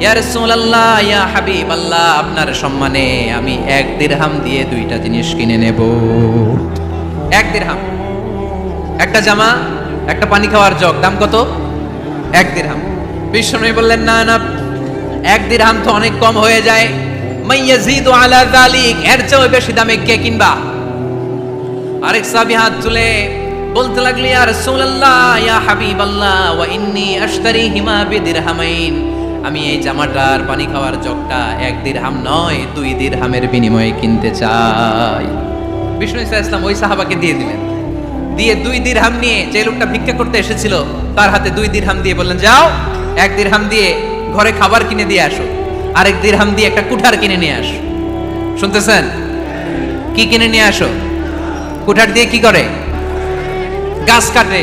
ইয়া রাসূলুল্লাহ, ইয়া হাবিবাল্লাহ, আপনার সম্মানে আমি এক দিরহাম দিয়ে দুইটা জিনিস কিনে নেব। এক দিরহাম। একটা জামা, একটা পানি খাওয়ার জগ, দাম কত? এক দিরহাম। বিষ্ণু বললেন, না না, এক দিরহাম তো অনেক কম হয়ে যায়। মাইয়াজিদু আলা যালিক, এর চেয়ে বেশি দামে কে কিনবা? আরেক সাহাবী হাত তুলে বলতে লাগলি, ইয়া রাসূলুল্লাহ, ইয়া হাবিবাল্লাহ, ওয়া ইন্নী আশতারি হিমা বিদিরহামাইন। আমি এই জামাটার পানি খাওয়ার জগটা এক দিরহাম নয়, দুই দিরহামের বিনিময়ে কিনতে চাই। বিষ্ণু ইসা ইসলাম ওই সাহাবাকে দিয়ে দিলেন। দিয়ে দুই দিরহাম নিয়ে যে লোকটা ভিক্ষা করতে এসেছিল, তার হাতে দুই দিরহাম দিয়ে বললেন, যাও, এক দিরহাম দিয়ে ঘরে খাবার কিনে দিয়ে আসো, আরেক দিরহাম দিয়ে একটা কুঠার কিনে নিয়ে আসো। শুনতেছেন? কি কিনে নিয়ে আসো? কুঠার দিয়ে কি করে? গাছ কাটে।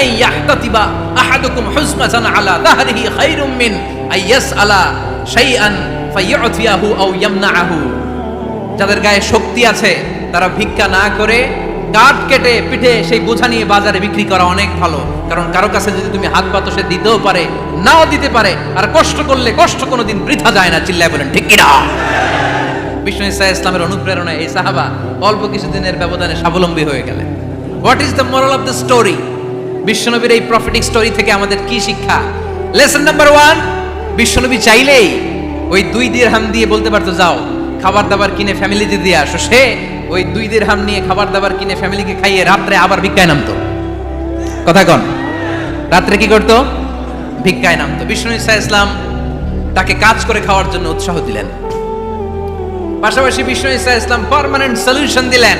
আই ইয়াহতাতিবা আহাদুকুম হুজমাতান আলা দাহরিহি খায়রুম মিন আই ইয়াসআলা শাইআন ফায়ু'তিয়াহু আও ইয়ামনাহু যাদের গায়ে শক্তি আছে, তারা ভিক্ষা না করে কাঠ কেটে পিঠে সেই বোঝা নিয়ে বাজারে বিক্রি করা অনেক ভালো। কারণ কারও কাছে যদি তুমি হাত পাতো সে দিতেও পারে, নাও দিতে পারে, আর কষ্ট করলে কষ্ট কোনোদিন বৃথা যায় না, চিল্লায় বলেন, ঠিক কিনা বিষ্ণু ইসা ইসলামের অনুপ্রেরণায় এই সাহাবা অল্প কিছুদিনের ব্যবধানে স্বাবলম্বী হয়ে গেলেন। What is the moral of the story বিশ্বনবীর এই প্রফিটিক স্টোরি থেকে আমাদের কি শিক্ষা? লেসন নাম্বার ওয়ান বিশ্বনবী চাইলেই ওই দুই দিরহাম দিয়ে বলতে পারতো, যাও, খাবার দাবার কিনে ফ্যামিলিতে দিয়ে আসো। সে ওই দুই দিরহাম নিয়ে খাবার দাবার কিনে ফ্যামিলিকে খাইয়ে রাত্রে আবার ভিক্ষায় নামতো। কথা কন। রাত্রে কি করতো? ভিক্ষায় নামতো। বিষ্ণু ইসা ইসলাম তাকে কাজ করে খাওয়ার জন্য উৎসাহ দিলেন। পাশাপাশি ইসা ইসলাম পারমানেন্ট সলিউশন দিলেন।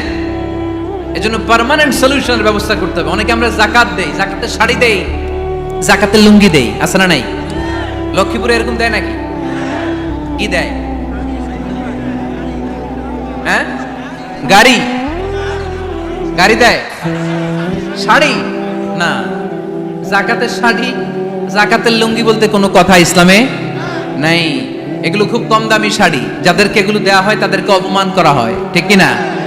এজন্য পার্মানেন্ট সলিউশনের ব্যবস্থা করতে হবে। অনেকে আমরা জাকাত দেই, জাকাতে শাড়ি দেই জাকাতের লুঙ্গি দেই, আছে না নাই? লক্ষ্মীপুরে এরকম দেয় নাকি? কি দেয়? হ্যাঁ? গাড়ি? গাড়ি দেয়? শাড়ি? না। জাকাতের শাড়ি, জাকাতের লুঙ্গি বলতে কোনো কথা ইসলামে নাই। এগুলো খুব কম দামি শাড়ি। যাদেরকে এগুলো দেওয়া হয় তাদেরকে অপমান করা হয়। ঠিক কি না?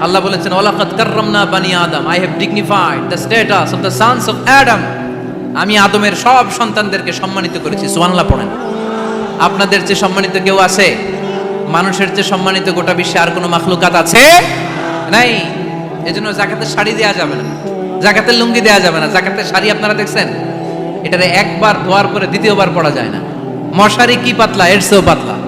আল্লাহ বলেছেন, ওয়ালাকাদ কাররামনা বানি আদম I have dignified the status of the sons of Adam আমি আদমের সব সন্তানদেরকে সম্মানিত করেছি, সুবহানাল্লাহ পড়েন। আপনাদের যে সম্মানিত কেউ আছে? মানুষের যে সম্মানিত গোটা বিশ্বে আর কোনো মাখলুকাত আছে? নাই। এজন্য জাকাতের শাড়ি দেওয়া যাবে না। জাকাতের লুঙ্গি দেওয়া যাবে না। জাকাতের শাড়ি আপনারা দেখছেন? এটারে একবার ধোয়ার পরে দ্বিতীয়বার পড়া যায় না। মশারি কি পাতলা? এর চেয়েও পাতলা।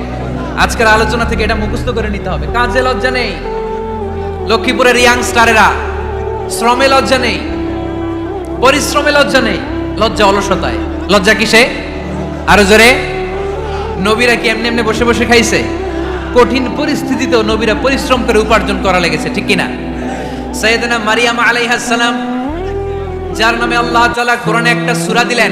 আজকের আলোচনা থেকে এটা মুখস্থ করে নিতে হবে। কাজে লজ্জা নেই। লক্ষ্মীপুরের ইয়াংস্টারেরা শ্রমে লজ্জা নেই। পরিশ্রমে লজ্জা নেই। লজ্জা অলসতায়। লজ্জা কিসে? আরও জোরে। নবীরা কি এমনি এমনি বসে বসে খাইছে? কঠিন পরিস্থিতিতেও নবীরা পরিশ্রম করে উপার্জন করা লেগেছে, ঠিক কিনা? সৈয়দনা মারিয়াম আলাইহাস সালাম, যার নামে আল্লাহ তাআলা কোরআনে একটা সূরা দিলেন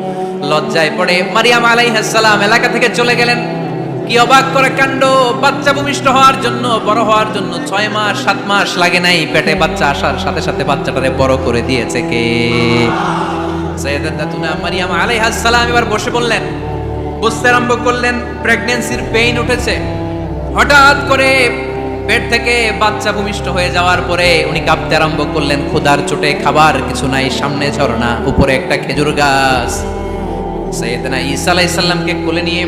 লজ্জায় পড়ে মারিয়াম আলাইহাস সালাম এলাকা থেকে চলে গেলেন। কি অবাক করে কাণ্ড, বাচ্চা ভূমিষ্ঠ হওয়ার জন্য, বড় হওয়ার জন্য ছয় মাস, সাত মাস লাগে নাই, পেটে বাচ্চা আসার সাথে সাথে বাচ্চাটারে বড় করে দিয়েছে কে? সৈয়দাতুনা মারিয়াম আলাইহাস সালাম এবার বসে বললেন বুঝতে আরম্ভ করলেন প্রেগনেন্সির পেইন উঠেছে। হঠাৎ করে পেট থেকে বাচ্চা ভূমিষ্ঠ হয়ে যাওয়ার পরে উনি কাঁপতে আরম্ভ করলেন, ক্ষুধার চোটে খাবার কিছু নাই, সামনে ঝরনা, উপরে একটা খেজুর গাছ। সৈয়দনা ঈসা আলাইহিস সালামকে কোলে নিয়ে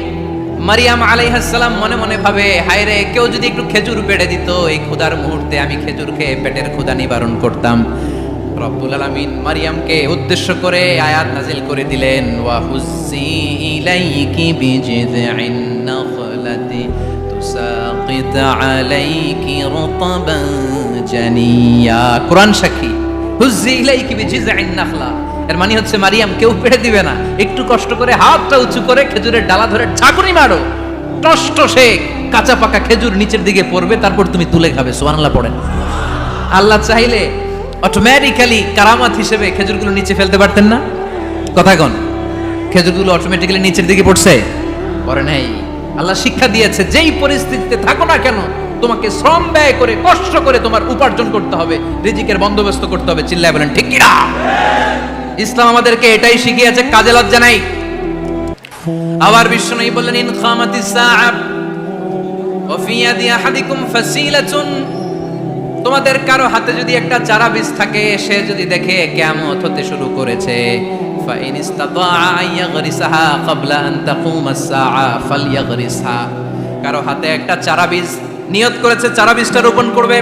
মারিয়াম আলাইহাস সালাম মনে মনে ভাবে, হায় রে, কেউ যদি একটু খেজুর পেড়ে দিত, এই ক্ষুধার মুহূর্তে আমি খেজুর খেয়ে পেটের ক্ষুধা নিবারণ করতাম। রব্বুল আলামিন মারিয়ামকে উদ্দেশ্য করে আয়াত নাজিল করে দিলেন, ওয়া হুজ্জি ইলাইকি বিজিযিন নাখলাতি তুসাকিত আলাইকি রতাবান জানিয়া। কোরআন সাক্ষী হুজ্জি ইলাইকি বিজিযিন নাখলা। এর মানে হচ্ছে মারিয়াম, কেউ পেড়ে দিবে না। একটু কষ্ট করে হাতটা উঁচু করে খেজুরের ডালা ধরে ঝাঁকুনি মারো। টষ্ট সে কাঁচা পাকা খেজুর নিচের দিকে পড়বে, তারপর তুমি তুলে খাবে। সুবহানাল্লাহ পড়েন। আল্লাহ চাইলে অটোমেটিক্যালি কারামাত হিসেবে খেজুরগুলো নিচে ফেলতে পারতেন না। কথা কোন, খেজুরগুলো অটোমেটিক্যালি নিচের দিকে পড়ছে? পরে নাই। আল্লাহ শিক্ষা দিয়েছে, যেই পরিস্থিতিতে থাকো না কেন, তোমাকে শ্রম ব্যয় করে, কষ্ট করে তোমার উপার্জন করতে হবে, রিজিকের বন্দোবস্ত করতে হবে। চিল্লায় বলেন, ঠিক কিনা? ইসলাম আমাদেরকে এটাই শিখিয়েছে, কাজে লজ্জা নাই। আবার বিষ্ণু বললেন, ইন খামাতিস সাআব ওয়া ফি ইয়াদি আহাদিকুম ফাসিলাতুন। তোমাদের কারও হাতে যদি একটা চারা বীজ থাকে, সে যদি দেখে কিয়ামত হতে শুরু করেছে। ফাইন ইস্তাতাআ আইয়াগরিসাহা ক্বাবলা আন তাকুম আস-সাআ ফালইয়াগরিসহা কারও হাতে একটা চারা বীজ, নিয়ত করেছে, চারা বীজটা রোপণ করবে।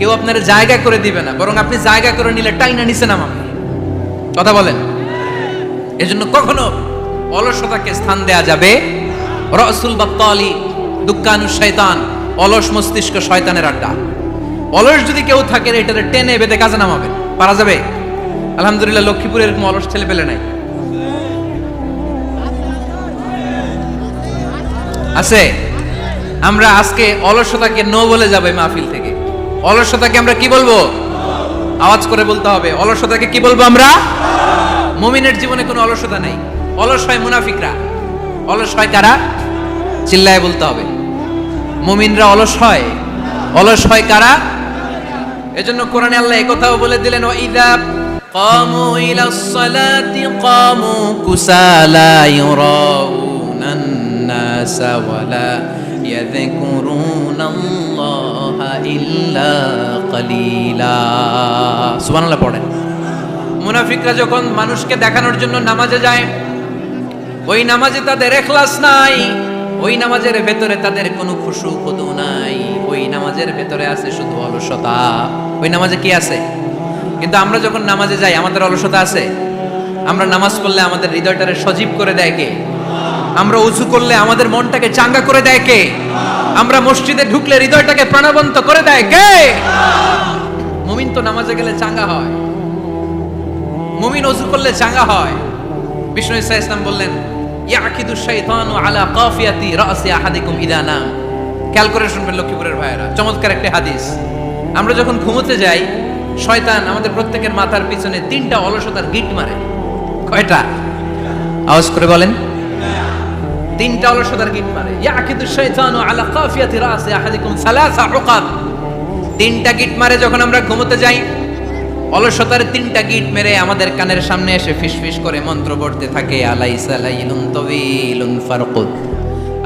কেউ আপনার জায়গা করে দিবে না, বরং আপনি জায়গা করে নিলে টাইনা নিচে নামাবে কথা বলেন। এজন্য কখনো অলসতাকে স্থান দেয়া যাবে? রসুল বাত্তালি দুঃখানু শয়তান, অলস মস্তিষ্ক শয়তানের আড্ডা। অলস যদি কেউ থাকে এটাতে টেনে বেঁধে কাজে নামাবে। পারা যাবে? আলহামদুলিল্লাহ, লক্ষ্মীপুরে এরকম অলস ছেলে পেলে নাই। আছে? আমরা আজকে অলসতাকে নো বলে যাবে মাহফিল থেকে। অলসতাকে আমরা কি বলবো আওয়াজ করে বলতে হবে অলসতাকে কি বলবো আমরা মুমিনের জীবনে কোনো অলসতা নেই অলস হয় মুনাফিকরা অলস হয় কারা চিল্লায় বলতে হবে মুমিনরা অলস হয় অলস হয় কারা এজন্য কোরআনে আল্লাহ একথাও বলে দিলেন ও ইদা قاموا إلى الصلاة قاموا كسالى يراءون الناس ولا يذكرون الله ইল্লা কালিলা। সুবহানাল্লাহ পড়েন। মুনাফিকরা যখন মানুষকে দেখানোর জন্য নামাজে যায়, ওই নামাজে তাদের এখলাস নাই, ওই নামাজের ভেতরে তাদের কোনো খুশু খুদু নাই, ওই নামাজের ভেতরে আছে শুধু অলসতা। ওই নামাজে কি আছে? কিন্তু আমরা যখন নামাজে যাই, আমাদের অলসতা আছে। আমরা নামাজ পড়লে আমাদের হৃদয়টারে সজীব করে দেয় কে? আমরা উঁচু করলে আমাদের মনটাকে চাঙ্গা করে দেয় কে? আমরা মসজিদে ঢুকলে হৃদয়টাকে প্রাণবন্ত করে দেয় কে? মুমিন তো নামাজে গেলে চাঙ্গা হয়। মুমিন অজু করলে চাঙ্গা হয়। বিষ্ণু ইসা ইসলাম বললেন, ইয়াকিদু শাইতানু আলা কাফিয়াতি রাসি আহাদিকুম ইদা খেয়াল করে শুনবেন লক্ষ্মীপুরের ভাইয়েরা, চমৎকার একটা হাদিস। আমরা যখন ঘুমোতে যাই, শয়তান আমাদের প্রত্যেকের মাথার পিছনে তিনটা অলসতার গিট মারে। কয়টা? আওয়াজ করে বলেন। তিনটা অলসতার গিট মারে। ইয়াকিদু শাইতানু আলা কাফিয়াতি রাসি আহাদিকুম সালাসা উকাদ তিনটা গিট মারে যখন আমরা ঘুমোতে যাই, অলসতার তিনটা গিট মেরে আমাদের কানের সামনে এসে ফিসফিস করে মন্ত্র পড়তে থাকে, আলাইসা লাইলুন তবিলুন ফারকুদ।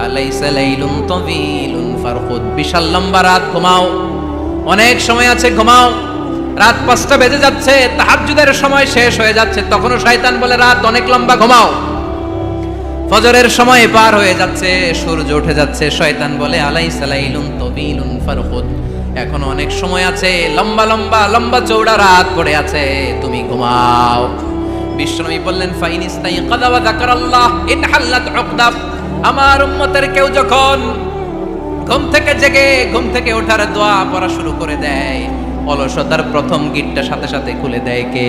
আলাইসা লাইলুন তবিলুন ফারকুদ। বিশাল লম্বা রাত, ঘুমাও। অনেক সময় আছে, ঘুমাও। রাত পাঁচটা বেজে যাচ্ছে, তাহাজ্জুদের সময় শেষ হয়ে যাচ্ছে। তখনও শয়তান বলে, রাত অনেক লম্বা, ঘুমাও। ফজরের সময় পার হয়ে যাচ্ছে, সূর্য উঠে যাচ্ছে, শয়তান বলে আলাই সালাইলুন তবিলুন ফারহুদ। এখন অনেক সময় আছে, লম্বা লম্বা লম্বা চৌড়া রাত পড়ে আছে, তুমি ঘুমাও। বিশ্বনবী বললেন ফাইনিস্তাই কাদাওয়া যাকারাল্লাহ, ইন হাল্লাত উকদা। আমার উম্মতের কেউ যখন ঘুম থেকে জেগে, ঘুম থেকে ওঠার দোয়া পড়া শুরু করে দেয়, অলসতার প্রথম গিটটা সাথে সাথে খুলে দেয় কে?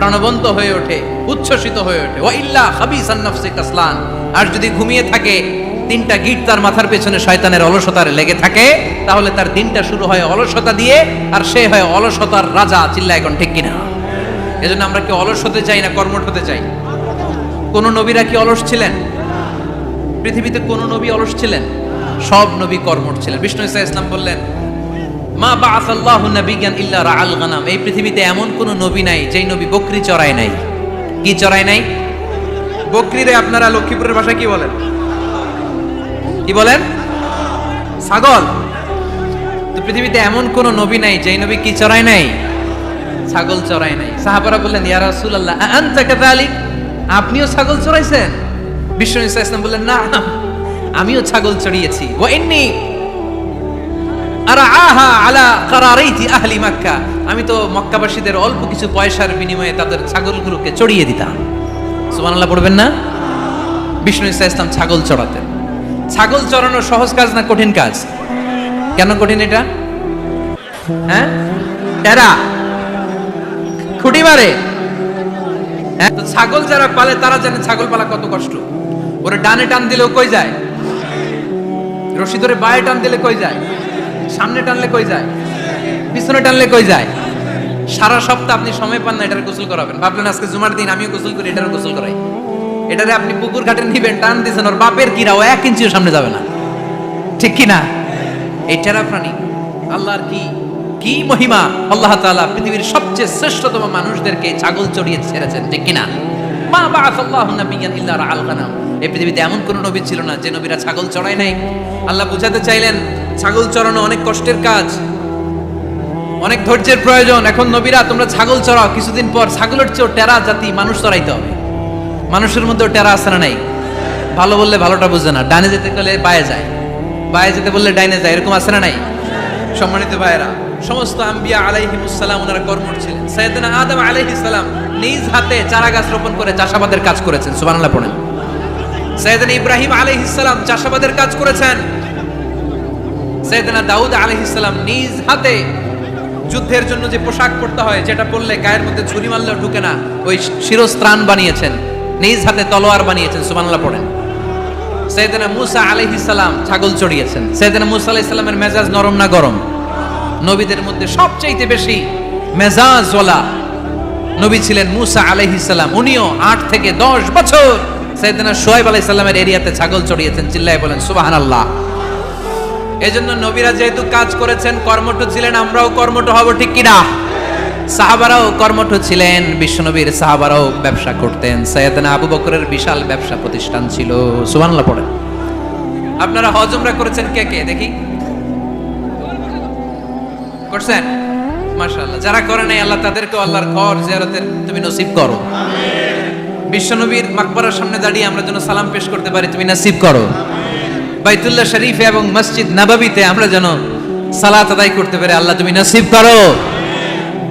প্রাণবন্ত হয়ে ওঠে, উচ্ছ্বসিত হয়ে ওঠে। ওয়া ইল্লা খাবিসান নাফসি কাসলান আর যদি ঘুমিয়ে থাকে, তিনটা গিট তার মাথার পেছনে শয়তানের অলসতার লেগে থাকে, তাহলে তার দিনটা শুরু হয় অলসতা দিয়ে, আর সে হয় অলসতার রাজা চিল্লা এখন ঠিক কিনা এজন্য আমরা কি অলস হতে চাই না কর্মঠ হতে চাই? কোন নবীরা কি অলস ছিলেন? পৃথিবীতে কোন নবী অলস ছিলেন? সব নবী কর্মঠ ছিলেন। বিষ্ণু ইসা ইসলাম বললেন মা বা বাআসাল্লাহু নাবিয়ান ইল্লা রাআল গানাম। এই পৃথিবীতে এমন কোন নবী নাই যেই নবী বকরি চড়ায় নাই। কি চড়ায় নাই? বকরিরে আপনারা লক্ষ্মীপুরের ভাষায় কি বলেন? কি বলেন? ছাগল। তো পৃথিবীতে এমন কোন নবী নাই যেই নবী কি চড়ায় নাই? ছাগল চড়ায় নাই। সাহাবারা বললেন ইয়া রাসূলুল্লাহ আনতা কাযালিক? আপনিও ছাগল চড়াইছেন? বিষ্ণু ইসা ইসলাম বললেন না আমিও ছাগল চড়িয়েছি। ওয়া ইন্নী আরাআহা আলা কারারাইতি আহলি মক্কা। আমি তো মক্কাবাসীদের অল্প কিছু পয়সার বিনিময়ে তাদের ছাগলগুলোকে চড়িয়ে দিতাম। পড়বেন না? বিষ্ণু ইসা ইসলাম ছাগল চড়াতেন। ছাগল চড়ানো সহজ কাজ না কঠিন কাজ? কেন কঠিন এটা? হ্যাঁ? খুঁটি মারে। হ্যাঁ তো ছাগল যারা পালে, তারা জানে ছাগল পালা কত কষ্ট। ওরে ডানে টান দিলেও কই যায়? রশি ধরে বায়ে টান দিলে কই যায়? সামনে টানলে কই যায়? পিছনে টানলে কই যায়? সারা সপ্তাহ আপনি সময় পান না এটার গোসল করাবেন। ভাবলেন আজকে জুমার দিন, আমিও গোসল করি এটার গোসল করাই। এটারে আপনি পুকুর ঘাটে নিবেন, টান দিয়েছেন ওর বাপের কিরা ও এক ইঞ্চিও সামনে যাবে না। ঠিক কি না এই টেরা প্রাণী আল্লাহর কি কি মহিমা? আল্লাহ তাআলা পৃথিবীর সবচেয়ে শ্রেষ্ঠতম মানুষদেরকে ছাগল চড়িয়ে ছেড়েছেন, ঠিক কিনা? মা বাআসাল্লাহু নাবিয়ান ইল্লা রাআল গানাম। এই পৃথিবীতে এমন কোন নবী ছিল না যে নবীরা ছাগল চড়ায় নাই। আল্লাহ বুঝাতে চাইলেন, ছাগল চড়ানো অনেক কষ্টের কাজ, অনেক ধৈর্যের প্রয়োজন। এখন নবীরা, তোমরা ছাগল চড়াও, কিছুদিন পর ছাগলের চেয়েও টেরা জাতি মানুষ চড়াইতে হবে। মানুষের মধ্যেও টেরা আছে না নাই? ভালো বললে ভালোটা বুঝে না, ডানে যেতে গেলে বায়ে যায়। বায়ে যেতে বললে ডাইনে যায়, এরকম আছে না নাই? সম্মানিত ভাইয়েরা, সমস্ত আম্বিয়া আলাইহিমুসসালাম ওনারা কর্মঠ ছিলেন। সৈয়দনা আদম আলাইহিস সালাম নিজ হাতে চারা গাছ রোপণ করে চাষাবাদের কাজ করেছেন, সুবহানাল্লাহ পড়েন। সৈয়দনা ইব্রাহিম আলাইহিস সালাম চাষাবাদের কাজ করেছেন। সৈয়দনা দাউদ আলাইহিস সালাম নিজ হাতে যুদ্ধের জন্য যে পোশাক পরতে হয়, যেটা পরলে গায়ের মধ্যে ছুরি মারলেও ঢুকে না, ওই শিরস্ত্রাণ বানিয়েছেন। নিজ হাতে তলোয়ার বানিয়েছেন, সুবহানাল্লাহ পড়েন। সৈয়দনা মুসা আলাইহিস সালাম ছাগল চড়িয়েছেন। সৈয়দনা মুসা আলাইহিস সালামের মেজাজ নরম না গরম? নবীদের মধ্যে সবচাইতে বেশি মেজাজওয়ালা নবী ছিলেন মুসা আলাইহিস সালাম। উনিও আট থেকে দশ বছর সৈয়দনা সোয়েব আলাইহিস সালামের এরিয়াতে ছাগল চড়িয়েছেন, চিল্লায় বলেন, সুবহানাল্লাহ। এজন্য নবীরা যেহেতু কাজ করেছেন, কর্মঠ ছিলেন, আমরাও কর্মঠ হব, ঠিক কিনা? সাহাবারাও কর্মঠ ছিলেন, বিশ্বনবীর সাহাবারাও ব্যবসা করতেন। সৈয়দনা আবু বকরের বিশাল ব্যবসা প্রতিষ্ঠান ছিল, সুবহানাল্লাহ পড়েন। আপনারা হজমরা করেছেন কে কে? দেখি। করছেন? মাশাআল্লাহ। যারা করে নাই, আল্লাহ তাদেরকে আল্লাহর ঘর, জিয়ারতের তুমি নসিব করো। বিশ্বনবীর মাকবরার সামনে দাঁড়িয়ে আমরা যেন সালাম পেশ করতে পারি, তুমি নাসিব করো। বাইতুল্লাহ শরীফে এবং মসজিদ নাবাবিতে আমরা যেন সালাত আদায় করতে পারি, আল্লাহ তুমি নাসিব করো।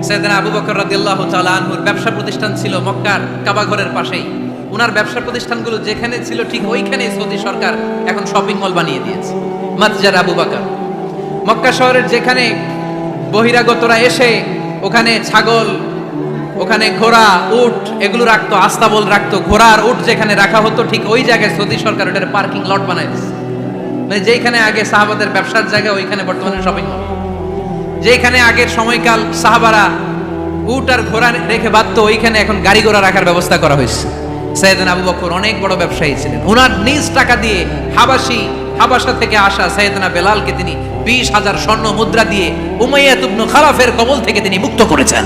সেদিন আবু বকর রাদিয়াল্লাহু তাআলা আনহুর ব্যবসা প্রতিষ্ঠান ছিল মক্কার কাবা ঘরের পাশেই। ওনার ব্যবসা প্রতিষ্ঠানগুলো যেখানে ছিল ঠিক ওইখানে সৌদি সরকার এখন শপিং মল বানিয়ে দিয়েছে, মাতজার আবু বকর। মক্কা শহরের যেখানে বহিরাগতরা এসে ওখানে ছাগল ওখানে ঘোড়া, উট, এগুলো রাখতো আস্তাবল রাখতো। ঘোড়া আর উট যেখানে রাখা হতো, ঠিক ওই জায়গায় সৌদি সরকার ওটার পার্কিং লট দিচ্ছে মানে যেখানে আগে সাহাবাদের ব্যবসার জায়গা, ওইখানে বর্তমানে শপিং মল যেখানে আগের সময়কাল সাহাবারা উট আর ঘোড়া রেখে বাঁধতো, ওইখানে এখন গাড়ি ঘোড়া রাখার ব্যবস্থা করা হয়েছে। সৈয়দিন আবু বকর অনেক বড় ব্যবসায়ী ছিলেন। ওনার নিজ টাকা দিয়ে হাবাসি, হাবাসা থেকে আসা সৈয়দনা বেলালকে তিনি বিশ হাজার স্বর্ণ মুদ্রা দিয়ে উমাইয়া তুবনু খালাফের কবল থেকে তিনি মুক্ত করেছেন।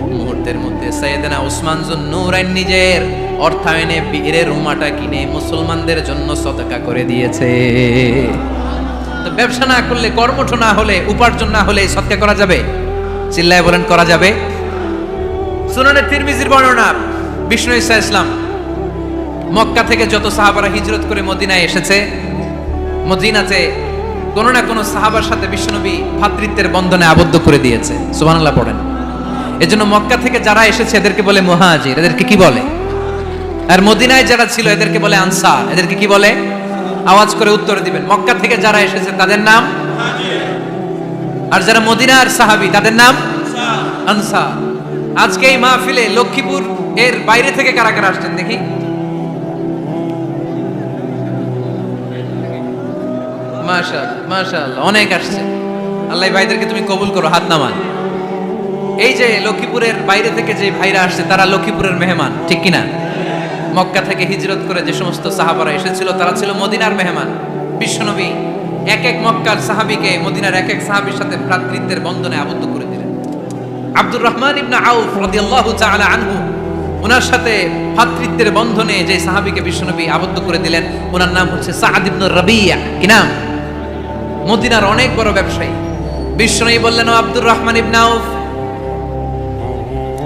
মুহূর্তের মধ্যে সৈয়দনা উসমান জুন্নুরাইন নিজের অর্থায়নে বীরের রুমাটা কিনে মুসলমানদের জন্য সদকা করে দিয়েছে। তো ব্যবসা না করলে, কর্মঠ না হলে, উপার্জন না হলে সৎকা করা যাবে? চিল্লায় বলেন, করা যাবে? সুনানের তিরমিজির বর্ণনা, বিষ্ণু ইসা ইসলাম, মক্কা থেকে যত সাহাবারা হিজরত করে মদিনায় এসেছে, মদিনাতে কোনো না কোনো সাহাবার সাথে বিশ্বনবী ভাতৃত্বের বন্ধনে আবদ্ধ করে দিয়েছে। সুবহানাল্লাহ পড়েন। এজন্য মক্কা থেকে যারা এসেছে, এদেরকে বলে মুহাজির, এদেরকে কি বলে? আর মদিনায় যারা ছিল, এদেরকে বলে আনসার, এদেরকে কি বলে? আওয়াজ করে উত্তর দিবেন। মক্কা থেকে যারা এসেছে, তাদের নাম? আর যারা মদিনার সাহাবি, তাদের নাম? আনসার। আজকে এই মাহফিলে লক্ষ্মীপুর এর বাইরে থেকে কারা কারা আসছেন দেখি? মাশাআল্লাহ মাশাআল্লাহ, অনেক আসছে। আল্লাহ ভাইদেরকে তুমি কবুল করো, হাত নামান। এই যে লক্ষ্মীপুরের বাইরে থেকে যে ভাইরা আসছে, তারা লক্ষ্মীপুরের মেহমান, ঠিক কিনা? মক্কা থেকে হিজরত করে যে সমস্ত সাহাবারা এসেছিল, তারা ছিল মদিনার মেহমান। বিশ্বনবী এক এক মক্কার সাহাবিকে মদিনার এক এক সাহাবীর সাথে ভ্রাতৃত্বের বন্ধনে আবদ্ধ করে দিলেন। আব্দুর রহমান ইবনে আউফ রাদিয়াল্লাহু তাআলা আনহু, ওনার সাথে ভ্রাতৃত্বের বন্ধনে যে সাহাবিকে বিশ্বনবী আবদ্ধ করে দিলেন, ওনার নাম হচ্ছে সাআদ ইবনে রাবিয়া। কি নাম? মদিনার অনেক বড় ব্যবসায়ী। বিশ্বনবী বললেন আব্দুর রহমান ইবনে আউফ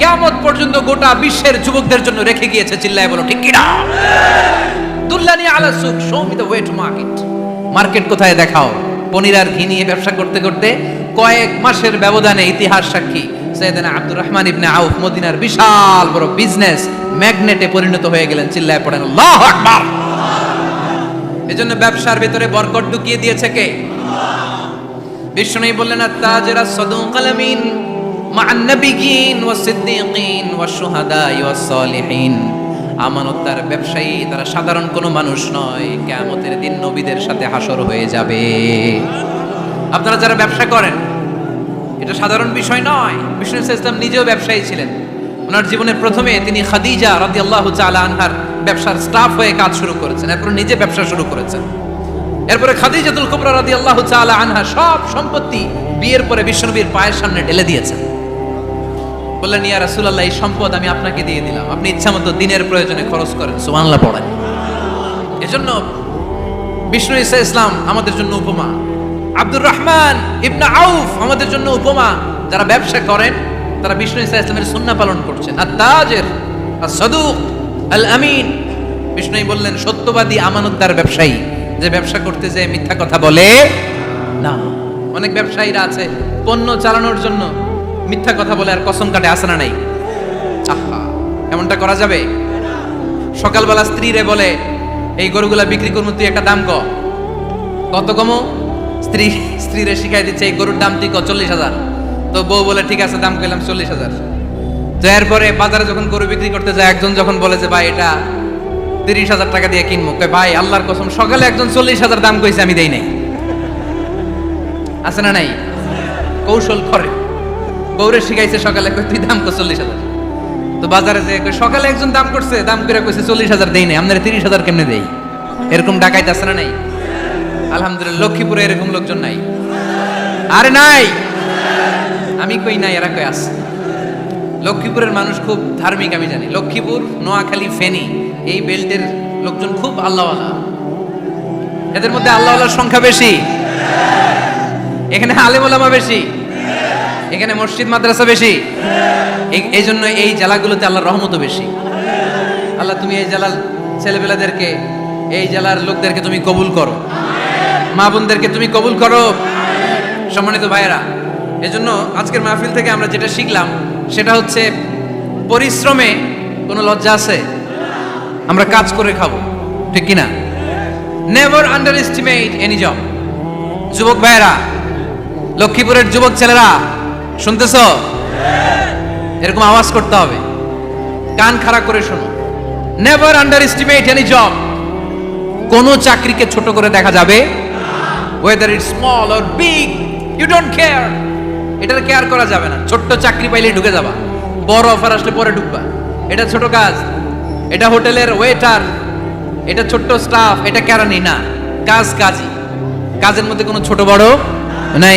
কেমন পর্যন্ত গোটা বিশ্বের যুবকদের জন্য রেখে গিয়েছে চিল্লায় বলো, ঠিক কিনা? দুল্লানি আলা সুক show me way to market market কোথায় দেখাও? পনির আর ঘি নিয়ে ব্যবসা করতে করতে কয়েক মাসের ব্যবধানে ইতিহাস সাক্ষী। সৈয়দনা আব্দুর রহমান ইবনে আউফ, মদিনার বিশাল বড় বিজনেস ম্যাগনেটে পরিণত হয়ে গেলেন, চিল্লায় পড়েন, আল্লাহু আকবার! এজন্য ব্যবসার ভিতরে বরকত ঢুকিয়ে দিয়েছে কে? বিষ্ণু বললেন তাজেরা সদুক নাবিয়িন ওয়াস সিদ্দিকিন ওয়াস শুহাদাই ওয়াস সালিহিন। আমানতদার ব্যবসায়ী, তারা সাধারণ কোনো মানুষ নয়। কিয়ামতের দিন নবীদের সাথে হাসর হয়ে যাবে। আপনারা যারা ব্যবসা করেন, এটা সাধারণ বিষয় নয়। বিষ্ণু ইসলাম নিজেও ব্যবসায়ী ছিলেন। ওনার জীবনের প্রথমে তিনি খাদিজা রাদিয়াল্লাহু তাআলা আনহার ব্যবসার স্টাফ হয়ে কাজ শুরু করেছেন। এরপর নিজে ব্যবসা শুরু করেছেন। এরপরে খাদিজাতুল কুবরা রাদিয়াল্লাহু তাআলা আনহা সব সম্পত্তি বিয়ের পরে বিশ্বনবীর পায়ের সামনে ঢেলে দিয়েছেন। বললেন, ইয়া রাসূলুল্লাহ, এই সম্পদ আমি আপনাকে দিয়ে দিলাম। আপনি ইচ্ছামতো দিনের প্রয়োজনে খরচ করেন। সুবহানাল্লাহ পড়েন। এজন্য বিষ্ণু ইসা ইসলাম আমাদের জন্য উপমা। আব্দুর রহমান ইবনা আউফ আমাদের জন্য উপমা। যারা ব্যবসা করেন, তারা বিষ্ণু ইসা ইসলামের সুন্নাহ পালন করছেন। আর তাজের আর সদুক আল আমিন বিষ্ণুই বললেন, সত্যবাদী, আমানতদার ব্যবসায়ী, যে ব্যবসা করতে যে মিথ্যা কথা বলে না। অনেক ব্যবসায়ীরা আছে, পণ্য চালানোর জন্য মিথ্যা কথা বলে আর কসম কাটে আসে না নাই। আহা, এমনটা করা যাবে? সকালবেলা স্ত্রীরে বলে, এই গরুগুলা বিক্রি করব তুই একটা দাম ক। কত কমো? স্ত্রী স্ত্রীরে শিখাই দিচ্ছে, এই গরুর দাম তুই ক, চল্লিশ হাজার। তো বউ বলে, ঠিক আছে, দাম কইলাম চল্লিশ হাজার। তো এরপরে বাজারে যখন গরু বিক্রি করতে যায়, একজন যখন বলে যে, ভাই, এটা তিরিশ হাজার টাকা দিয়ে কিনবো ভাই, আল্লাহর কসম, সকালে একজন চল্লিশ হাজার দাম কইছে, আমি দেই নাই। আছে না নাই? কৌশল করে। বউরে শিখাইছে সকালে, কই, তুই দাম কর চল্লিশ হাজার। তো বাজারে যে, কই, সকালে একজন দাম করছে, দাম করে কইছে চল্লিশ হাজার দেই নাই, আপনার তিরিশ হাজার কেমনে দেই? এরকম ডাকাইতে আছে না নাই? আলহামদুলিল্লাহ, লক্ষ্মীপুরে এরকম লোকজন নাই। আরে নাই! আমি কই নাই, এরা কই আছে? লক্ষ্মীপুরের মানুষ খুব ধার্মিক, আমি জানি। লক্ষ্মীপুর, নোয়াখালী, ফেনী, এই বেল্টের লোকজন খুব আল্লাহওয়ালা। এদের মধ্যে আল্লাহওয়ালার সংখ্যা বেশি। এখানে আলেম ওলামা বেশি। এখানে মসজিদ, মাদ্রাসা বেশি। এই- জন্য এই জেলাগুলোতে আল্লাহর রহমত বেশি। আল্লাহ, তুমি এই জেলার ছেলেপেলাদেরকে, এই জেলার লোকদেরকে তুমি কবুল করো। মা বোনদেরকে তুমি কবুল করো। সম্মানিত ভাইয়েরা, এজন্য আজকের মাহফিল থেকে আমরা যেটা শিখলাম, সেটা হচ্ছে পরিশ্রমে কোনো লজ্জা আছে? আমরা কাজ করে খাব। ঠিক কিনা? Never under estimate any job যুবক ভাইয়েরা, লক্ষ্মীপুরের যুবক ছেলেরা শুনতেছ? এরকম আওয়াজ করতে হবে। কান খাড়া করে শোনো। Never under estimate any job কোনো চাকরিকে ছোট করে দেখা যাবে whether it small or big you don't care এটার কেয়ার করা যাবে না। ছোট্ট চাকরি পাইলে ঢুকে যাবা। বড় অফার আসলে পরে ঢুকবা। এটা ছোট কাজ। এটা হোটেলের ওয়েটার এটা ছোট্ট স্টাফ এটা কেরানি। না, কাজ কাজই। কাজের মধ্যে কোনো ছোট বড় নাই।